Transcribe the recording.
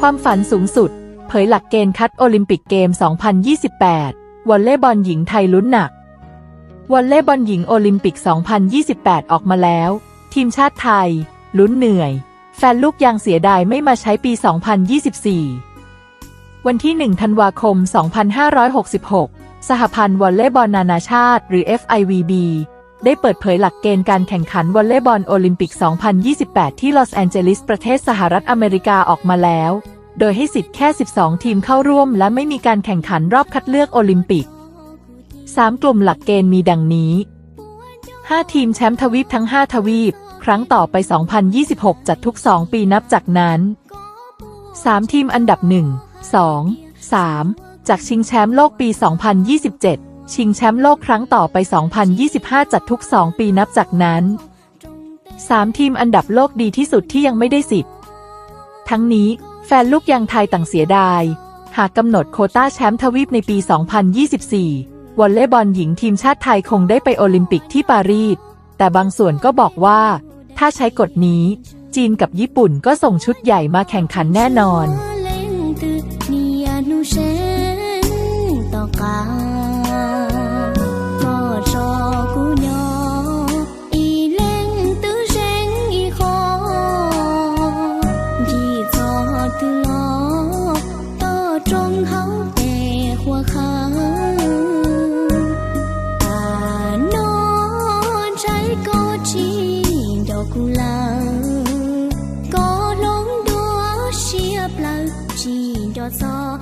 ความฝันสูงสุด เผยหลักเกณฑ์คัดโอลิมปิกเกม 2028 วอลเลย์บอลหญิงไทยลุ้นหนัก วอลเลย์บอลหญิงโอลิมปิก 2028 ออกมาแล้ว ทีมชาติไทย ลุ้นเหนื่อย แฟนลูกยังเสียดายไม่มาใช้ปี 2024 วันที่ 1 ธันวาคม 2566 สหพันธ์วอลเลย์บอลนานาชาติ หรือ FIVB ได้เปิดเผยหลักเกณฑ์การแข่งขันวอลเลย์บอลโอลิมปิก 2028 ที่ลอสแอนเจลิสประเทศสหรัฐอเมริกาออกมาแล้ว โดยให้สิทธิ์แค่ 12 ทีมเข้าร่วม และไม่มีการแข่งขันรอบคัดเลือกโอลิมปิก 3 กลุ่มหลักเกณฑ์มีดังนี้ 5 ทีมแชมป์ทวีปทั้ง 5 ทวีป ครั้งต่อไป 2026 จัดทุก 2 ปีนับจากนั้น 3 ทีมอันดับ 1 2 3 จากชิงแชมป์โลกปี 2027 ชิงแชมป์โลกครั้งต่อไป 2025 จัดทุก 2 ปีนับจากนั้น 3 ทีมอันดับโลกดีที่สุดที่ยังไม่ได้สิทธิ์ ทั้งนี้แฟนลูกยังไทยต่างเสียดาย หากกำหนดโคต้าแชมป์ทวีปในปี 2024 วอลเลย์บอลหญิงทีมชาติไทยคงได้ไปโอลิมปิกที่ปารีส แต่บางส่วนก็บอกว่า ถ้าใช้กฎนี้ จีนกับญี่ปุ่นก็ส่งชุดใหญ่มาแข่งขันแน่นอน 方好แต่หัวขา à nó trái có chi đỏ cũng là có lóng đua xia plug chi đỏ gió